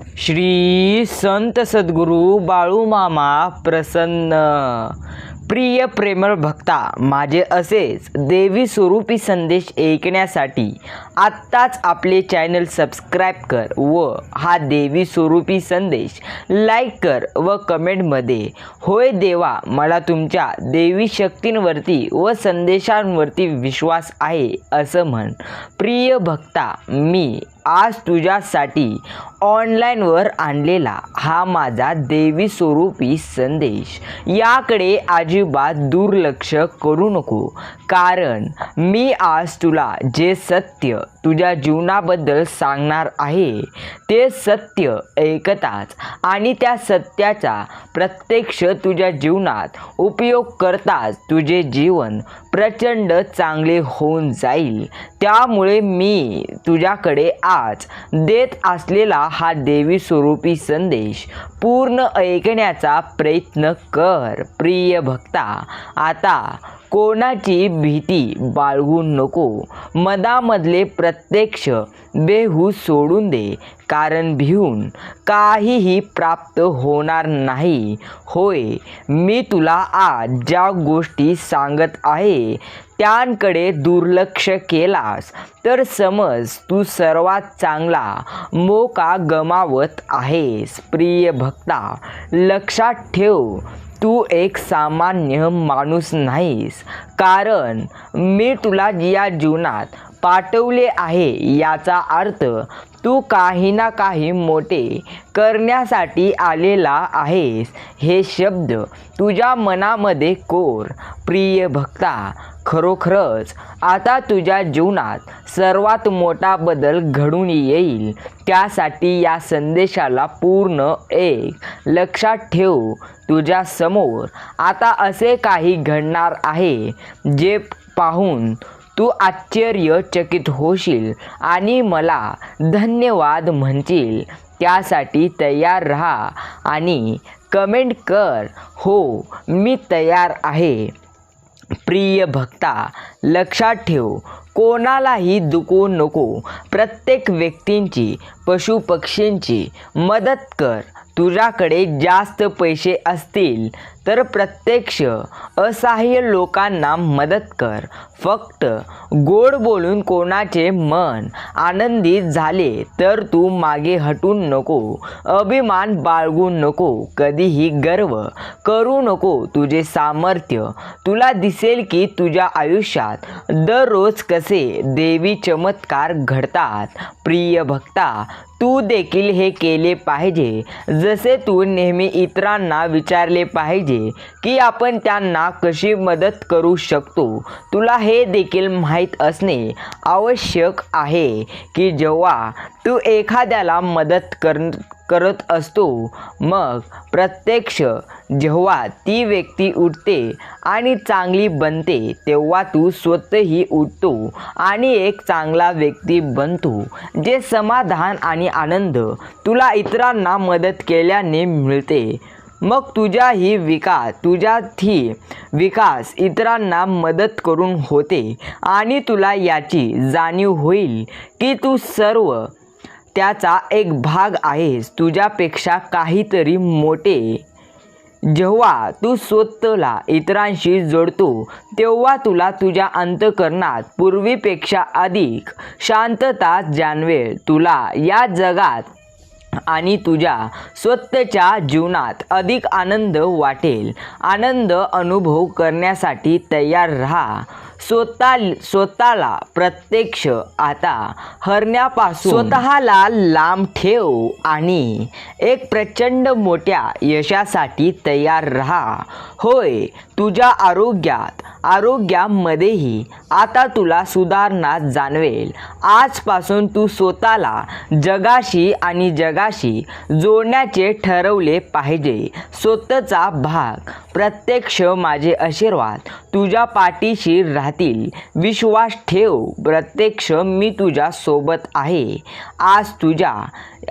श्री संत सद्गुरू बाळूमामा प्रसन्न. प्रिय प्रेमळ भक्ता माझे असेच देवी स्वरूपी संदेश ऐकण्यासाठी आत्ताच आपले चॅनल सबस्क्राईब कर व हा देवी स्वरूपी संदेश लाईक कर व कमेंटमध्ये होय देवा मला तुमच्या देवी शक्तींवरती व संदेशांवरती विश्वास आहे असं म्हण. प्रिय भक्ता मी आज तुझ्यासाठी ऑनलाईनवर आणलेला हा माझा देवी स्वरूपी संदेश. याकडे अजिबात दुर्लक्ष करू नको कारण मी आज तुला जे सत्य तुझ्या जीवनाबद्दल सांगणार आहे. ते सत्य ऐकताच आणि त्या सत्याचा प्रत्यक्ष तुझ्या जीवनात उपयोग करताच तुझे जीवन प्रचंड चांगले होऊन जाईल. त्यामुळे मी तुझ्याकडे आज देत असलेला हा देवी स्वरूपी संदेश पूर्ण ऐकण्याचा प्रयत्न कर प्रिय भक्ता. आता कोणाची भीती बाळगू नको. मधामधले प्रत्यक्ष बेहू सोडून दे. कारण भिवून काहीही प्राप्त होणार नाही. होय मी तुला आज ज्या गोष्टी सांगत आहे त्यांकडे दुर्लक्ष केलास तर समज तू सर्वात चांगला मोका गमावत आहेस. प्रिय भक्ता लक्षात ठेव तू एक सामान्य माणूस नाहीस. कारण मी तुला या जीवनात पाठवले आहे याचा अर्थ तू काही ना काही मोठे करण्यासाठी आलेला आहेस. हे शब्द तुझ्या मनामध्ये कोर प्रिय भक्ता खरोखरच आता तुझ्या जीवनात सर्वात मोठा बदल घडून येईल. त्यासाठी या संदेशाला पूर्ण एक लक्षात ठेव. तुझ्या समोर आता असे काही घडणार आहे जे पाहून तू आश्चर्यचकित होशील आणि मला धन्यवाद म्हणशील. त्यासाठी तयार राहा आणि कमेंट कर. हो मी तयार आहे. प्रिय भक्ता लक्षात ठेव कोणालाही दुखू नको. प्रत्येक व्यक्तींची पशुपक्षींची मदत कर. तुझ्याकडे जास्त पैसे असतील तर प्रत्यक्ष असहाय्य लोकांना मदत कर. फक्त गोड बोलून कोणाचे मन आनंदित झाले तर तू मागे हटून नको. अभिमान बाळगू नको. कधीही गर्व करू नको तुझे सामर्थ्य. तुला दिसेल की तुझ्या आयुष्यात दररोज कसे देवी चमत्कार घडतात. प्रिय भक्ता तू देखील हे केले पाहिजे. जसे तू नेहमी इतरांना विचारले पाहिजे की आपण त्यांना कशी मदत करू शकतो. तुला हे देखील माहीत असणे आवश्यक आहे की जेव्हा तू एखाद्याला मदत कर करत असतो. मग प्रत्यक्ष जेव्हा ती व्यक्ती उठते आणि चांगली बनते तेव्हा तू स्वतःही उठतो आणि एक चांगला व्यक्ती बनतो जे समाधान आणि आनंद तुला इतरांना मदत केल्याने मिळते. मग तुझाही विकास तुझ्यातही विकास इतरांना मदत करून होते आणि तुला याची जाणीव होईल की तू सर्व त्याचा एक भाग आहेस. तुझ्यापेक्षा काहीतरी मोठे. जेव्हा तू स्वतःला इतरांशी जोडतो तेव्हा तुला तुझ्या अंतकरणात पूर्वीपेक्षा अधिक शांतता जाणवेल. तुला या जगात आणि तुझ्या स्वतःच्या जीवनात अधिक आनंद वाटेल. आनंद अनुभव करण्यासाठी तयार राहा. स्वतः स्वतःला प्रत्यक्ष. आता हरण्यापासून स्वतःला लांब ठेव आणि एक प्रचंड मोठ्या यशासाठी तयार राहा. होय तुझ्या आरोग्यात आरोग्यामध्येही आता तुला सुधारणा जाणवेल. आजपासून तू स्वतःला जगाशी आणि जगाशी जोडण्याचे ठरवले पाहिजे. स्वतःचा भाग प्रत्यक्ष माझे आशीर्वाद तुझ्या पाठीशी राहतील. विश्वास ठेव. प्रत्यक्ष मी तुझ्या सोबत आहे. आज तुझ्या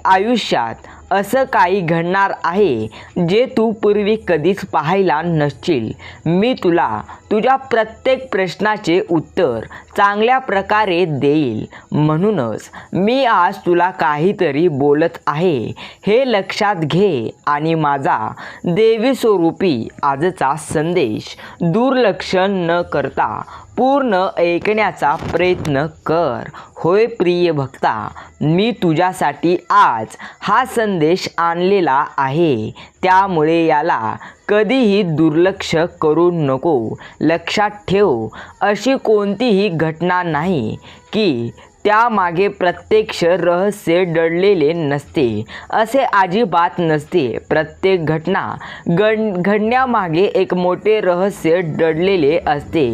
आयुष्यात असं काही घडणार आहे जे तू पूर्वी कधीच पाहायला नसशील. मी तुला तुझ्या प्रत्येक प्रश्नाचे उत्तर चांगल्या प्रकारे देईल. म्हणूनच मी आज तुला काहीतरी बोलत आहे. हे लक्षात घे आणि माझा देवी स्वरूपी आजचा संदेश. दुर्लक्ष न करता पूर्ण ऐकण्याचा प्रयत्न कर. होय प्रिय भक्ता मी तुझ्यासाठी आज हा संदेश आणलेला आहे. त्यामुळे याला कधीही दुर्लक्ष करू नको. लक्षात ठेव अशी कोणतीही घटना नाही की त्यामागे प्रत्यक्ष रहस्य दडलेले नसते. असे अजिबात नसते. प्रत्येक घटना घड घडण्यामागे एक मोठे रहस्य दडलेले असते.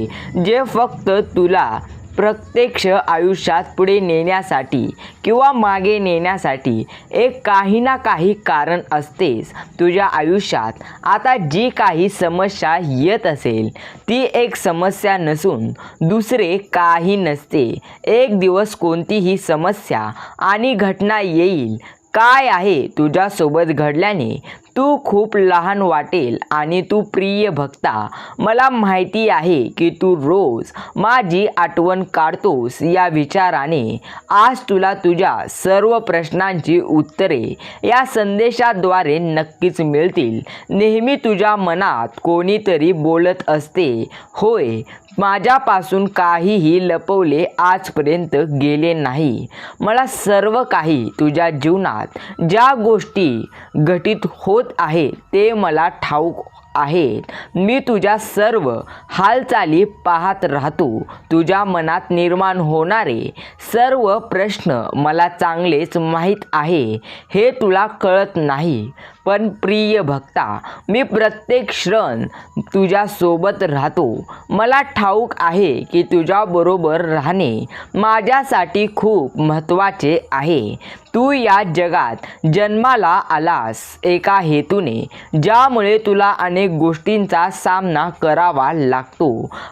जे फक्त तुला प्रत्यक्ष आयुष्यात पुढे नेण्यासाठी किंवा मागे नेण्यासाठी एक काही ना काही कारण असतेच. तुझ्या आयुष्यात आता जी काही समस्या येत असेल ती एक समस्या नसून दुसरे काही नसते. एक दिवस कोणतीही समस्या आणि घटना येईल. काय आहे तुझ्यासोबत घडल्याने तू खूप लहान वाटेल आणि तू प्रिय भक्ता. मला माहिती आहे की तू रोज माझी आठवण काढतोस या विचाराने. आज तुला तुझ्या सर्व प्रश्नांची उत्तरे या संदेशाद्वारे नक्कीच मिळतील. नेहमी तुझ्या मनात कोणीतरी बोलत असते. होय माझ्यापासून काहीही लपवले आजपर्यंत गेले नाही. मला सर्व काही तुझ्या जीवनात ज्या गोष्टी घटित होत आहे ते मला ठाऊक. आहेत. मी तुझ्या सर्व हालचाली पाहत राहतो. तुझ्या मनात निर्माण होणारे सर्व प्रश्न मला चांगलेच माहीत आहे. हे तुला कळत नाही. पण प्रिय भक्ता मी प्रत्येक क्षण तुझ्यासोबत राहतो. मला ठाऊक आहे की तुझ्याबरोबर राहणे माझ्यासाठी खूप महत्त्वाचे आहे. तू या जगात जन्माला आलास एका हेतूने ज्यामुळे तुला अनेक गोष्टींचा सामना करावा लागतो.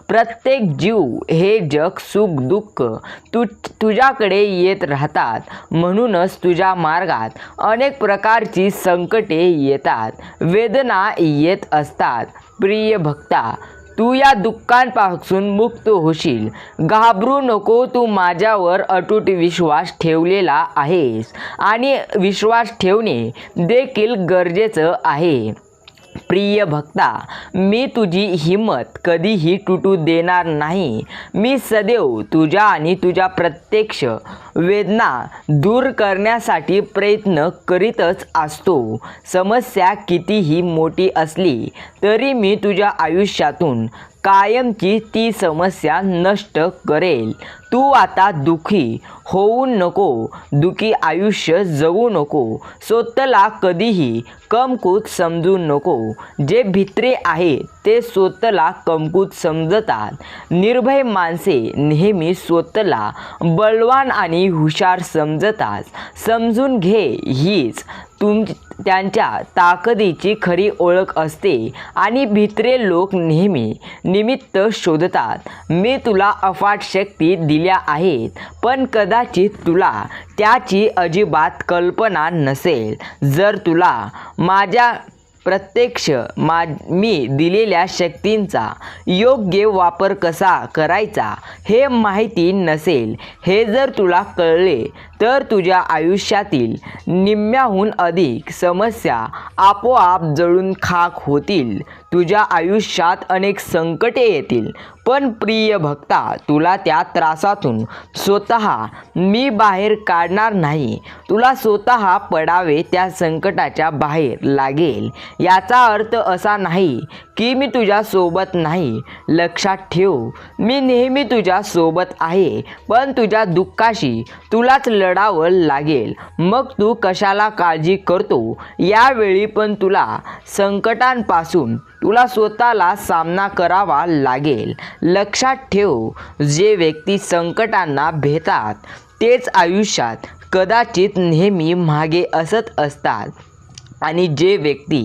प्रत्येक जीव हे जग सुख दुःख तु तुझ्याकडे येत राहतात. म्हणूनच तुझ्या मार्गात अनेक प्रकारची संकटे येतात वेदना येत असतात. प्रिय भक्ता तू या दुःखांपासून मुक्त होशील. घाबरू नको तू माझ्यावर अटूट विश्वास ठेवलेला आहेस. आणि विश्वास ठेवणे देखील गरजेचं आहे. प्रिय भक्ता मी तुझी हिंमत कधीही तुटू देणार नाही. मी सदैव तुझ्या आणि तुझ्या प्रत्यक्ष वेदना दूर करण्यासाठी प्रयत्न करीतच असतो. समस्या कितीही मोठी असली तरी मी तुझ्या आयुष्यातून कायमची ती समस्या नष्ट करेल. तू आता दुःखी होऊ नको दुःखी आयुष्य जगू नको स्वतःला कधीही कमकुत समजू नको. जे भित्रे आहे ते स्वतःला कमकुत समजतात. निर्भय माणसे नेहमी स्वतःला बलवान आणि हुशार समजतात. समजून घे हीच तुम त्यांच्या ताकदीची खरी ओळख असते आणि भित्रे लोक नेहमी निमित्त शोधतात. मी तुला अफाट शक्ती दिल्या आहेत पण कदाचित तुला त्याची अजिबात कल्पना नसेल. जर तुला माझ्या प्रत्यक्ष मा मी दिलेल्या शक्तींचा योग्य वापर कसा करायचा हे माहिती नसेल हे जर तुला कळले तर तुझ्या आयुष्यातील निम्म्याहून अधिक समस्या आपोआप जळून खाक होतील. तुझ्या आयुष्यात अनेक संकटे येतील. पण प्रिय भक्ता तुला त्या त्रासातून स्वतः मी बाहेर काढणार नाही. तुला स्वतः पडावे त्या संकटाच्या बाहेर लागेल. याचा अर्थ असा नाही की मी तुझ्यासोबत नाही. लक्षात ठेव मी नेहमी तुझ्यासोबत आहे पण तुझ्या दुःखाशी तुलाच लढावं लागेल. मग तू कशाला काळजी करतो? यावेळी पण तुला संकटांपासून तुला स्वतःला सामना करावा लागेल. लक्षात ठेव जे व्यक्ती संकटांना भेतात तेच आयुष्यात कदाचित नेहमी मागे असत असतात. आणि जे व्यक्ती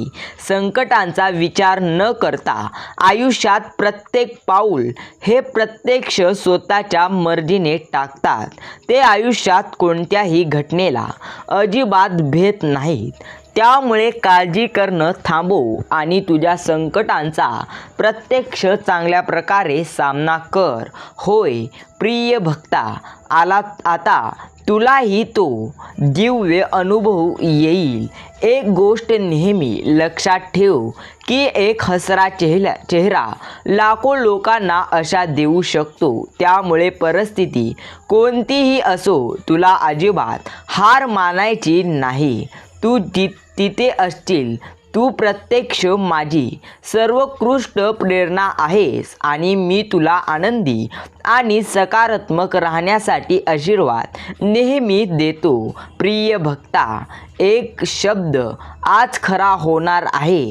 संकटांचा विचार न करता आयुष्यात प्रत्येक पाऊल हे प्रत्यक्ष स्वतःच्या मर्जीने टाकतात ते आयुष्यात कोणत्याही घटनेला अजिबात भेट नाहीत. त्यामुळे काळजी करणं थांबव आणि तुझ्या संकटांचा प्रत्यक्ष चांगल्या प्रकारे सामना कर. होय प्रिय भक्ता आला आता तुलाही तो दिव्य अनुभव येईल. एक गोष्ट नेहमी लक्षात ठेव की एक हसरा चेहरा चेहरा लाखो लोकांना अशा देऊ शकतो. त्यामुळे परिस्थिती कोणतीही असो तुला अजिबात हार मानायची नाही. तू जि तिथे असशील. तू प्रत्यक्ष माझी. सर्वोत्कृष्ट प्रेरणा आहेस आणि मी तुला आनंदी आणि सकारात्मक राहण्यासाठी आशीर्वाद नेहमी देतो. प्रिय भक्ता एक शब्द आज खरा होणार आहे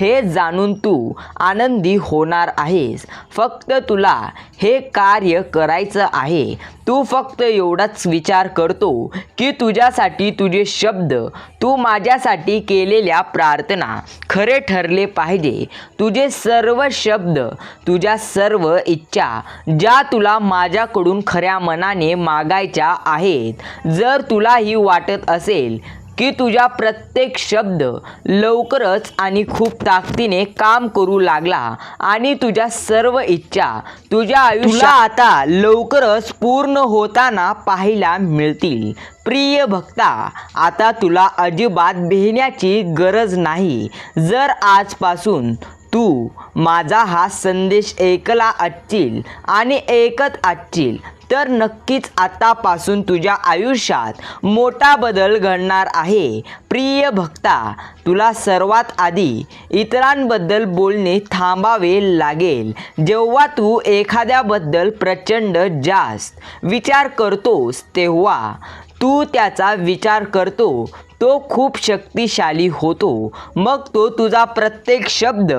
हे जाणून तू आनंदी होणार आहेस. फक्त तुला हे कार्य करायचं आहे. तू फक्त एवढाच विचार करतो की तुझ्यासाठी तुझे शब्द तू माझ्यासाठी केलेल्या प्रार्थना खरे ठरले पाहिजे. तुझे सर्व शब्द तुझ्या सर्व इच्छा ज्या तुला माझ्याकडून खऱ्या मनाने मागायच्या आहेत जर तुलाही वाटत असेल की तुझ्या प्रत्येक शब्द लवकरच आणि खूप ताकदीने काम करू लागला आणि तुझ्या सर्व इच्छा तुझ्या आयुष्यात आता लवकरच पूर्ण होताना पाहायला मिळतील. प्रिय भक्ता आता तुला अजिबात भिण्याची गरज नाही. जर आजपासून तू माझा हा संदेश ऐकला असशील आणि ऐकत असशील तर नक्कीच आतापासून तुझ्या आयुष्यात मोठा बदल घडणार आहे. प्रिय भक्ता तुला सर्वात आधी इतरांबद्दल बोलणे थांबावे लागेल. जेव्हा तू एखाद्याबद्दल प्रचंड जास्त विचार करतोस तेव्हा तू त्याचा विचार करतो. तो खूप शक्तिशाली होतो. मग तो तुझा प्रत्येक शब्द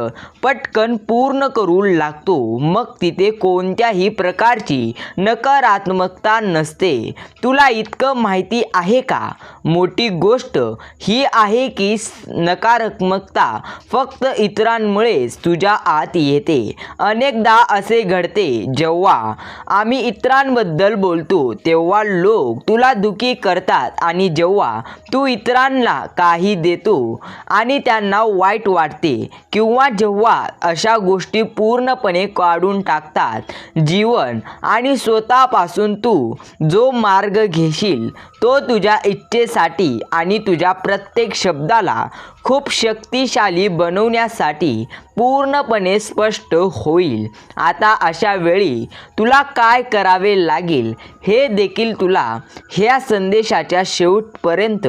पटकन पूर्ण करू लागतो. मग तिथे कोणत्याही प्रकारची नकारात्मकता नसते. तुला इतकं माहिती आहे का? मोठी गोष्ट ही आहे की नकारात्मकता फक्त इतरांमुळेच तुझ्या आत येते. अनेकदा असे घडते जेव्हा आम्ही इतरांबद्दल बोलतो तेव्हा लोक तुला दुखी करतात आणि जेव्हा तू इतर इतरांना काही देतो आणि त्यांना वाईट वाटते किंवा जेव्हा अशा गोष्टी पूर्णपणे काढून टाकतात जीवन आणि स्वतःपासून तू जो मार्ग घेशील तो तुझ्या इच्छेसाठी आणि तुझ्या प्रत्येक शब्दाला खूप शक्तिशाली बनवण्यासाठी पूर्णपणे स्पष्ट होईल. आता अशा वेळी तुला काय करावे लागेल हे देखील तुला ह्या संदेशाच्या शेवटपर्यंत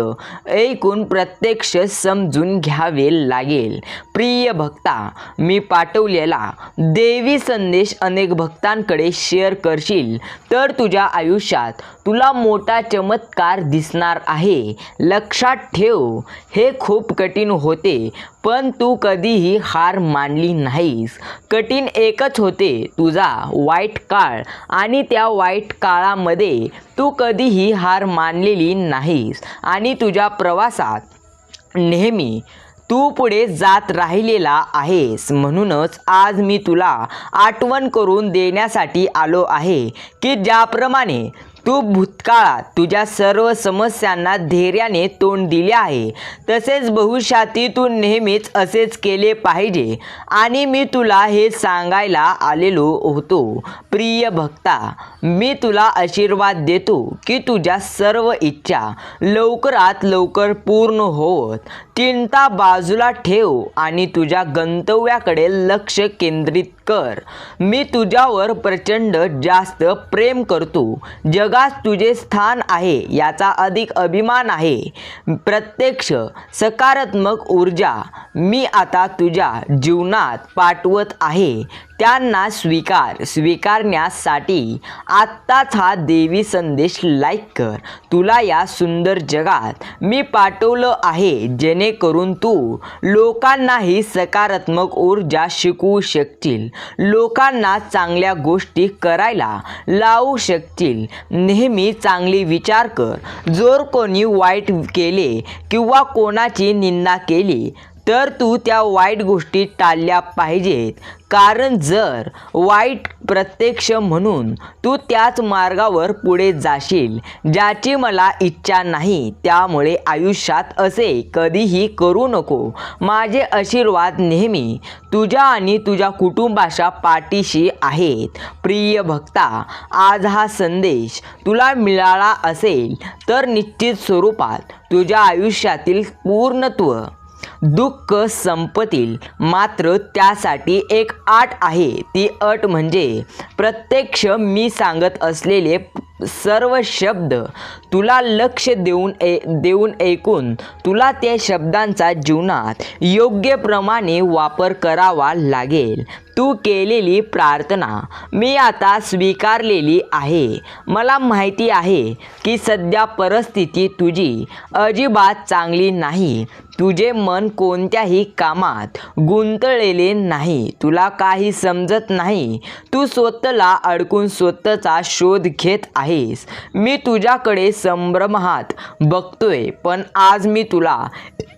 ऐकून प्रत्यक्ष समजून घ्यावे लागेल. प्रिय भक्ता मी पाठवलेला देवी संदेश अनेक भक्तांकडे शेअर करशील. तर तुझ्या आयुष्यात तुला मोठा चमत्कार दिसणार आहे. लक्षात ठेव हे खूप कठीण होते पण तू कधीही हार मानली नाहीस. कठीण एकच होते तुझा वाईट काळ आणि त्या वाईट काळामध्ये तू कधीही हार मानलेली नाहीस. आणि तुझ्या प्रवासात नेहमी तू पुढे जात राहिलेला आहेस म्हणूनच आज मी तुला आठवण करून देण्यासाठी आलो आहे की ज्याप्रमाणे तू भूतकाळात तुझ्या सर्व समस्यांना धैर्याने तोंड दिले आहे तसेच भविष्यातही तू नेहमीच असेच केले पाहिजे आणि मी तुला हे सांगायला आलेलो होतो. प्रिय भक्ता मी तुला आशीर्वाद देतो की तुझ्या सर्व इच्छा लवकरात लवकर पूर्ण होत चिंता बाजूला ठेव आणि तुझ्या गंतव्याकडे लक्ष केंद्रित कर. मी तुझ्यावर प्रचंड जास्त प्रेम करतो. जगात तुझे स्थान आहे याचा अधिक अभिमान आहे. प्रत्यक्ष सकारात्मक ऊर्जा मी आता तुझ्या जीवनात पाठवत आहे. त्यांना स्वीकार स्वीकारण्यासाठी आत्ताच हा देवी संदेश लाईक कर. तुला या सुंदर जगात मी पाठवलं आहे जेणेकरून तू लोकांनाही सकारात्मक ऊर्जा शिकवू शकशील. लोकांना चांगल्या गोष्टी करायला लावू शकतील नेहमी चांगली विचार कर. जर कोणी वाईट केले किंवा कोणाची निंदा केली तर तू त्या वाईट गोष्टी टाळल्या पाहिजेत. कारण जर वाईट प्रत्यक्ष म्हणून तू त्याच मार्गावर पुढे जाशील ज्याची मला इच्छा नाही त्यामुळे आयुष्यात असे कधीही करू नको. माझे आशीर्वाद नेहमी तुझ्या आणि तुझ्या कुटुंबाच्या पाठीशी आहेत. प्रिय भक्ता आज हा संदेश तुला मिळाला असेल तर निश्चित स्वरूपात तुझ्या आयुष्यातील पूर्णत्व दुःख संपतील. मात्र त्यासाठी एक अट आहे. ती अट म्हणजे प्रत्यक्ष मी सांगत असलेले सर्व शब्द तुला लक्ष देऊन ए देऊन ऐकून तुला त्या शब्दांचा जीवनात योग्यप्रमाणे वापर करावा लागेल. तू केलेली प्रार्थना मी आता स्वीकारलेली आहे. मला माहिती आहे की सध्या परिस्थिती तुझी अजिबात चांगली नाही. तुझे मन कोणत्याही कामात गुंतलेले नाही. तुला काही समजत नाही. तू स्वतःला अडकून स्वतःचा शोध घेत आहे. आहेस. मी तुझ्याकडे संभ्रमात बघतोय पण आज मी तुला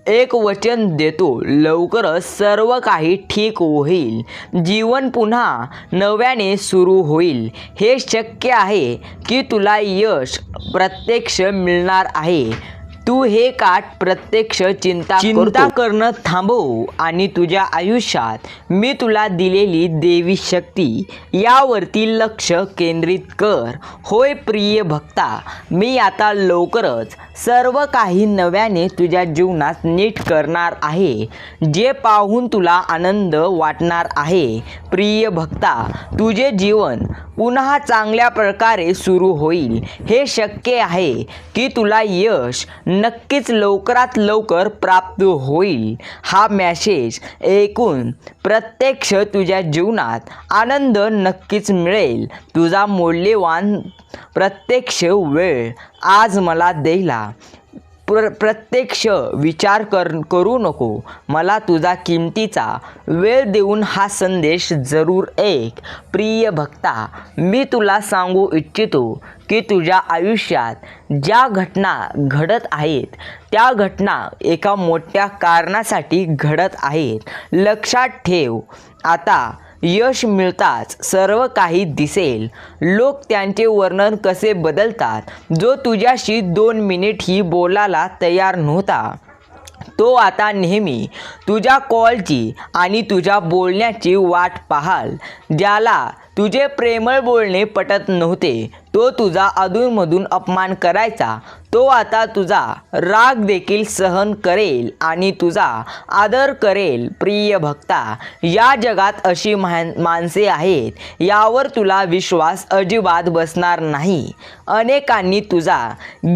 एक वचन देतो. लवकरच सर्व काही ठीक होईल. जीवन पुन्हा नव्याने सुरू होईल. हे शक्य आहे की तुला यश प्रत्यक्ष मिळणार आहे. तू हे काट प्रत्यक्ष चिंता चिंता. करणं थांबव आणि तुझ्या आयुष्यात मी तुला दिलेली देवी शक्ती यावरती लक्ष केंद्रित कर. होय प्रिय भक्ता मी आता लवकरच सर्व काही नव्याने तुझ्या जीवनात नीट करणार आहे. जे पाहून तुला आनंद वाटणार आहे. प्रिय भक्ता तुझे जीवन पुन्हा चांगल्या प्रकारे सुरू होईल. हे शक्य आहे की तुला यश नक्कीच लवकरात लवकर प्राप्त होईल हा मॅसेज ऐकून प्रत्यक्ष तुझ्या जीवनात आनंद नक्कीच मिळेल. तुझा मौल्यवान प्रत्यक्ष वेळ आज मला द्यायला प्र प्रत्यक्ष विचार कर करू नको. मला तुझा किमतीचा वेळ देऊन हा संदेश जरूर एक प्रिय भक्ता मी तुला सांगू इच्छितो की तुझ्या आयुष्यात ज्या घटना घडत आहेत त्या घटना एका मोठ्या कारणासाठी घडत आहेत. लक्षात ठेव. आता यश मिळताच सर्व काही दिसेल. लोक त्यांचे वर्णन कसे बदलतात? जो तुझ्याशी दोन मिनिटही बोलायला तयार नव्हता तो आता नेहमी तुझ्या कॉलची आणि तुझ्या बोलण्याची वाट पाहाल ज्याला तुझे प्रेमळ बोलणे पटत नव्हते. तो तुझा अधूनमधून अपमान करायचा. तो आता तुझा राग देखील सहन करेल आणि तुझा आदर करेल प्रिय भक्ता. या जगात अशी मान माणसे आहेत यावर तुला विश्वास अजिबात बसणार नाही. अनेकांनी तुझा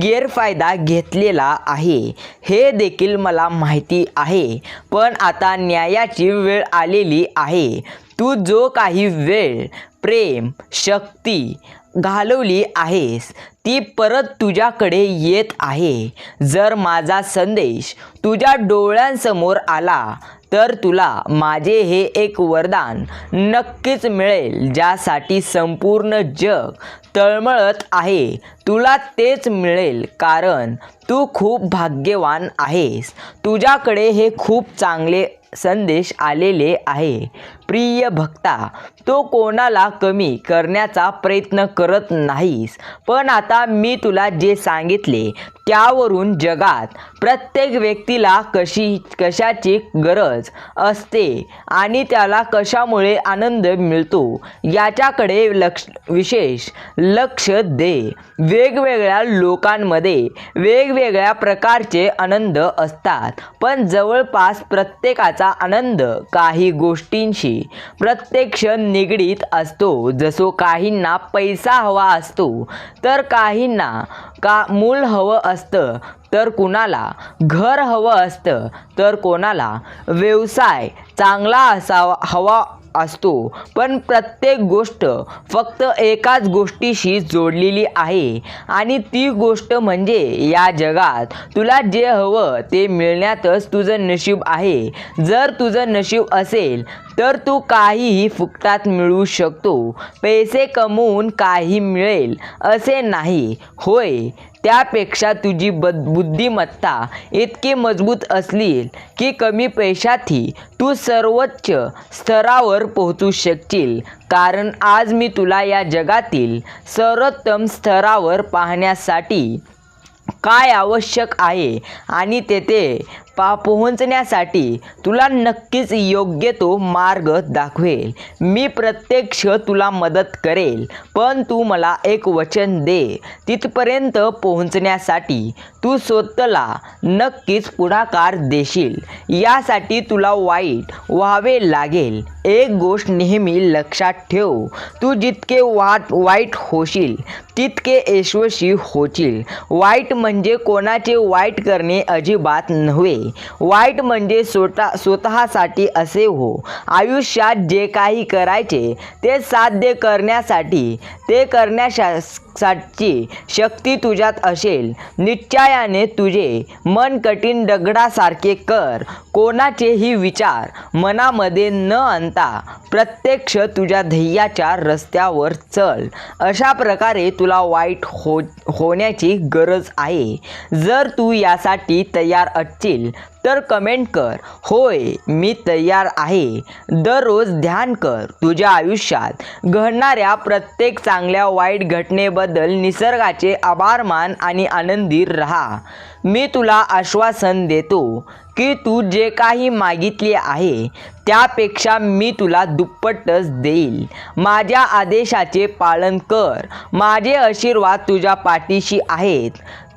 गैरफायदा घेतलेला आहे. हे देखील मला माहिती आहे पण आता न्यायाची वेळ आलेली आहे. तू जो काही वेळ प्रेम शक्ती घालवली आहेस. ती परत तुझ्याकडे येत आहे. जर माझा संदेश तुझ्या डोळ्यांसमोर आला तर तुला माझे हे एक वरदान नक्कीच मिळेल ज्यासाठी संपूर्ण जग तळमळत आहे. तुला तेच मिळेल कारण तू खूप भाग्यवान आहेस. तुझ्याकडे हे खूप चांगले संदेश आलेले आहे. प्रिय भक्ता तो कोणाला कमी करण्याचा प्रयत्न करत नाहीस. पण आता मी तुला जे सांगितले त्यावरून जगात प्रत्येक व्यक्तीला कशी कशाची गरज असते आणि त्याला कशामुळे आनंद मिळतो याच्याकडे लक्ष विशेष लक्ष दे. वेगवेगळ्या लोकांमध्ये वेगवेगळ्या प्रकारचे आनंद असतात. पण जवळपास प्रत्येकाचा आनंद काही गोष्टींशी प्रत्यक्ष निगडीत असतो. जसो काहींना पैसा हवा असतो तर काहींना का मूल हवं असतं तर कुणाला? घर हवं असतं तर कोणाला? व्यवसाय चांगला असावा हवा असतो. पण प्रत्येक गोष्ट फक्त एकाच गोष्टीशी जोडलेली आहे. आणि ती गोष्ट म्हणजे या जगात तुला जे हवं ते मिळण्यातच तुझं नशीब आहे. जर तुझं नशीब असेल तर तू काहीही फुकटात मिळू शकतो. पैसे कमवून काही मिळेल असे नाही. होय त्यापेक्षा तुझी बद बुद्धिमत्ता इतकी मजबूत असली की कमी पैशातही तू सर्वोच्च स्तरावर पोहोचू शकशील. कारण आज मी तुला या जगातील सर्वोत्तम स्तरावर पाहण्यासाठी काय आवश्यक आहे आणि तेथे पा पोहोचण्यासाठी तुला नक्कीच योग्य तो मार्ग दाखवेल. मी प्रत्यक्ष तुला मदत करेल पण तू मला एक वचन दे. तिथपर्यंत पोहोचण्यासाठी तू स्वतःला नक्कीच पुढाकार देशील. यासाठी तुला वाईट व्हावे लागेल. एक गोष्ट नेहमी लक्षात ठेव. तू जितके वाट वाईट होशील तितके यशस्वी होशील. वाईट म्हणजे कोणाचे वाईट करणे अजिबात नव्हे. वाईट म्हणजे स्वतः स्वतःसाठी असे हो. आयुष्यात जे काही करायचे ते साध्य करण्यासाठी ते करण्यासाठी शक्ती तुझ्यात असेल. निश्चयाने तुझे मन कठीण दगडासारखे कर. कोणाचेही विचार मनामध्ये न आणता प्रत्यक्ष तुझ्या ध्येयाच्या रस्त्यावर चल. अशा प्रकारे तुला वाईट हो होण्याची गरज आहे. जर तू यासाठी तयार असशील तर कमेंट कर. होय मी तयार आहे. दररोज ध्यान कर. तुझ्या आयुष्यात घडणाऱ्या प्रत्येक चांगल्या वाईट घटनेबद्दल निसर्गाचे आभार मान आणि आनंदी राहा. मी तुला आश्वासन देतो की तू जे काही मागितले आहे त्यापेक्षा मी तुला दुप्पटच देईल. माझ्या आदेशाचे पालन कर. माझे आशीर्वाद तुझ्या पाठीशी आहेत.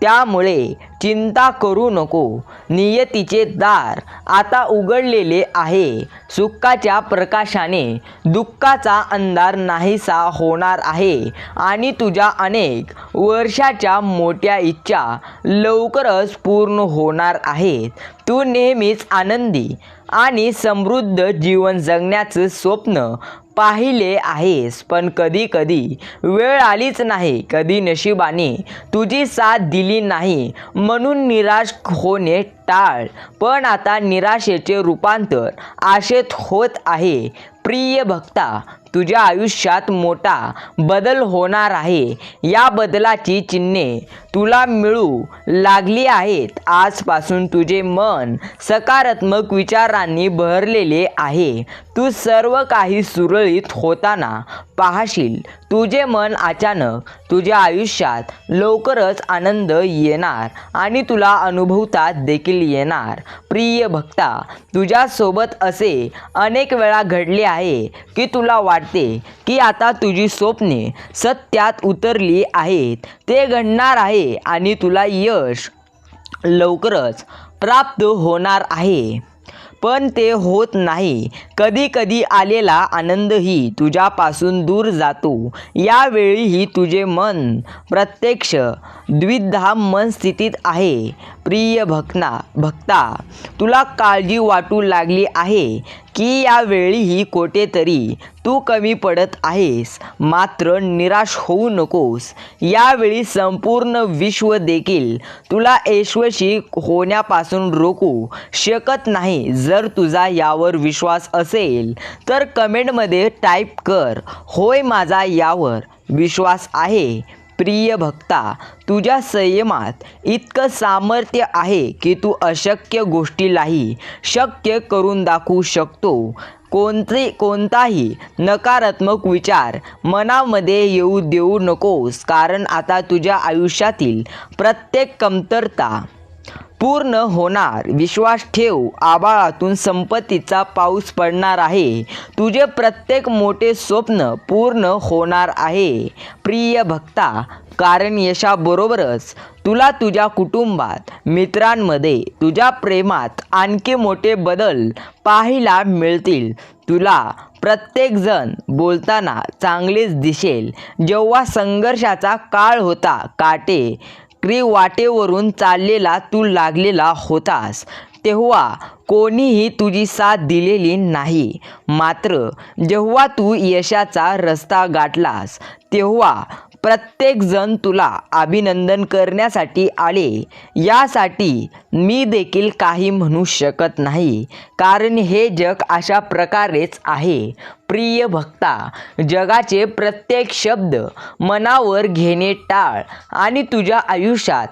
त्यामुळे चिंता करू नको. नियतीचे दार आता उघडलेले आहे. सुखाच्या प्रकाशाने दुःखाचा अंधार नाहीसा होणार आहे आणि तुझ्या अनेक वर्षाच्या मोठ्या इच्छा लवकरच पूर्ण होणार आहेत. तू नेहमीच आनंदी आणि समृद्ध जीवन जगण्याचं स्वप्न पाहिले आहेस पण कधी कधी वेळ आलीच नाही कधी नशिबाने तुझी साथ दिली नाही. म्हणून निराश होणे टाळ. पण आता निराशेचे रूपांतर आशेत होत आहे. प्रिय भक्ता तुझ्या आयुष्यात मोठा बदल होणार आहे. या बदलाची चिन्हे तुला मिळू लागली आहेत. आजपासून तुझे मन सकारात्मक विचारांनी भरलेले आहे. तू सर्व काही सुरळीत होताना पाहशील. तुझे मन अचानक तुझ्या आयुष्यात लवकरच आनंद येणार आणि तुला अनुभवता देखील येणार. प्रिय भक्ता तुझ्यासोबत असे अनेक वेळा घडले आहे की तुला वाट वाटते की आता तुझी स्वप्ने सत्यात उतरली आहेत. ते घडणार आहे आणि तुला यश लवकरच प्राप्त होणार आहे. पण ते होत नाही. कधी कधी आलेला आनंदही तुझ्यापासून दूर जातो. यावेळीही तुझे मन प्रत्यक्ष द्विधा मन स्थितीत आहे. प्रिय भक्ना भक्ता तुला काळजी वाटू लागली आहे की यावेळीही कुठेतरी तू कमी पडत आहेस. मात्र निराश होऊ नकोस. यावेळी संपूर्ण विश्व देखील तुला यशस्वी होण्यापासून रोखू शकत नाही. जर तुझा यावर विश्वास असेल तर कमेंटमध्ये टाईप कर. होय माझा यावर विश्वास आहे. प्रिय भक्ता तुझ्या संयमात इतकं सामर्थ्य आहे की तू अशक्य गोष्टीलाही शक्य करून दाखवू शकतो. कोणते कोणताही नकारात्मक विचार मनामध्ये येऊ देऊ नकोस. कारण आता तुझ्या आयुष्यातील प्रत्येक कमतरता पूर्ण होणार. विश्वास ठेव आबाळातून संपत्तीचा पाऊस पडणार आहे. तुझे प्रत्येक मोठे स्वप्न पूर्ण होणार आहे. प्रिय भक्ता कारण यशाबरोबरच तुला तुझ्या कुटुंबात मित्रांमध्ये तुझ्या प्रेमात आणखी मोठे बदल पाहायला मिळतील. तुला प्रत्येकजण बोलताना चांगलेच दिसेल. जेव्हा संघर्षाचा काळ होता काटे क्री वाटेवरून चाललेला तू लागलेला होतास तेव्हा कोणीही तुझी साथ दिलेली नाही. मात्र जेव्हा तू यशाचा रस्ता गाठलास तेव्हा प्रत्येकजण तुला अभिनंदन करण्यासाठी आले. यासाठी मी देखील काही म्हणू शकत नाही. कारण हे जग अशा प्रकारेच आहे. प्रिय भक्ता जगाचे प्रत्येक शब्द मनावर घेणे टाळ आणि तुझ्या आयुष्यात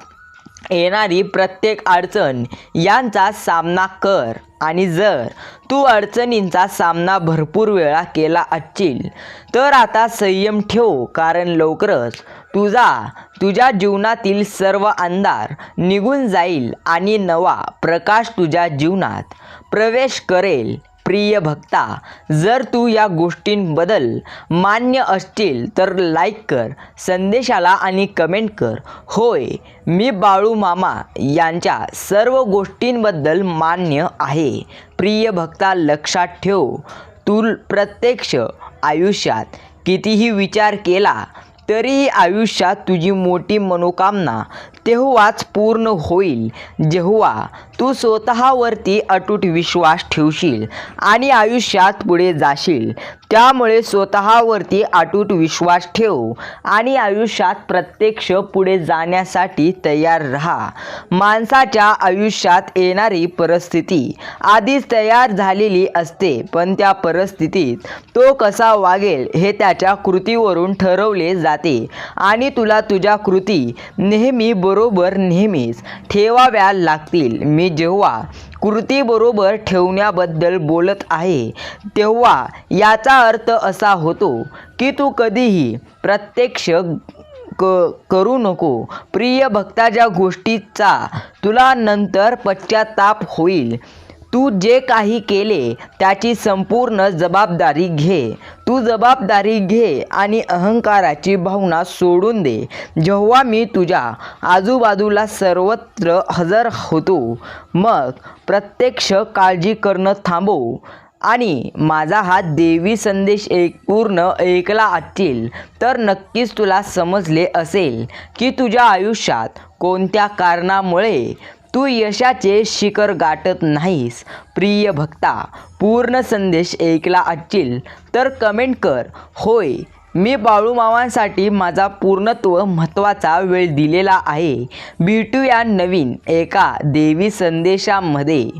येणारी प्रत्येक अडचण यांचा सामना कर. आणि जर तू अडचणींचा सामना भरपूर वेळा केला असशील तर आता संयम ठेव कारण लवकरच तुझा तुझ्या जीवनातील सर्व अंधार निघून जाईल आणि नवा प्रकाश तुझ्या जीवनात प्रवेश करेल. प्रिय भक्ता जर तू या गोष्टींबद्दल मान्य असतील तर लाईक कर संदेशाला आणि कमेंट कर. होय मी बाळू मामा यांच्या सर्व गोष्टींबद्दल मान्य आहे. प्रिय भक्ता लक्षात ठेव तू प्रत्यक्ष आयुष्यात कितीही विचार केला तरीही आयुष्यात तुझी मोठी मनोकामना तेव्हाच पूर्ण होईल. जेव्हा तू स्वतःवरती अटूट विश्वास ठेवशील आणि आयुष्यात पुढे जाशील. त्यामुळे स्वतःवरती अटूट विश्वास ठेव आणि आयुष्यात प्रत्यक्ष पुढे जाण्यासाठी तयार राहा. माणसाच्या आयुष्यात येणारी परिस्थिती आधीच तयार झालेली असते पण त्या परिस्थितीत तो कसा वागेल हे त्याच्या कृतीवरून ठरवले जाते आणि तुला तुझ्या कृती नेहमी बरोबर नेहमीच ठेवाव्या लागतील. मी जेव्हा कृतीबरोबर ठेवण्याबद्दल बोलत आहे तेव्हा याचा अर्थ असा होतो की तू कधीही प्रत्यक्ष क करू नको. प्रिय भक्ताच्या गोष्टीचा तुला नंतर पश्चाताप होईल. तू जे काही केले त्याची संपूर्ण जबाबदारी घे. तू जबाबदारी घे आणि अहंकाराची भावना सोडून दे. जेव्हा मी तुझ्या आजूबाजूला सर्वत्र हजर होतो मग प्रत्यक्ष काळजी करणं थांबव आणि माझा हा देवी संदेश एक पूर्ण ऐकला असतील तर नक्कीच तुला समजले असेल की तुझ्या आयुष्यात कोणत्या कारणामुळे तू यशाचे शिखर गाठत नाहीस. प्रिय भक्ता पूर्ण संदेश ऐकला असशील तर कमेंट कर. होय मी बाळूमावांसाठी माझा पूर्णत्व महत्त्वाचा वेळ दिलेला आहे. भेटूया नवीन एका देवी संदेशामध्ये.